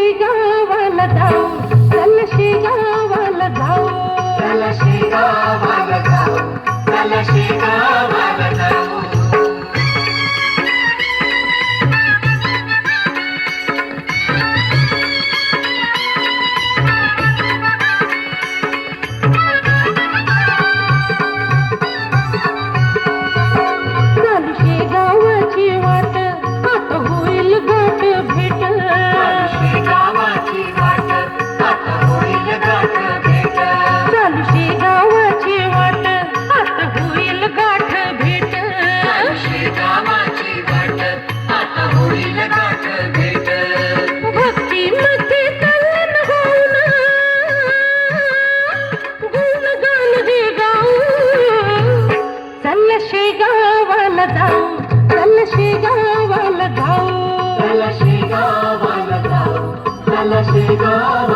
कलशी गावाला जाऊ. कलशी गावाला जाऊ. कलशी गावा कलशी गावाला जाऊ कलशी गावाला जाऊ. कलशी गावाला जाऊ कलशी गाव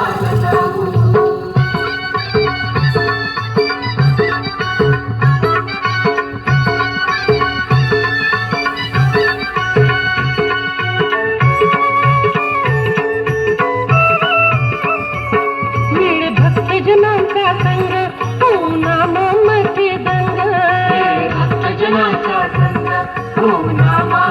Oh,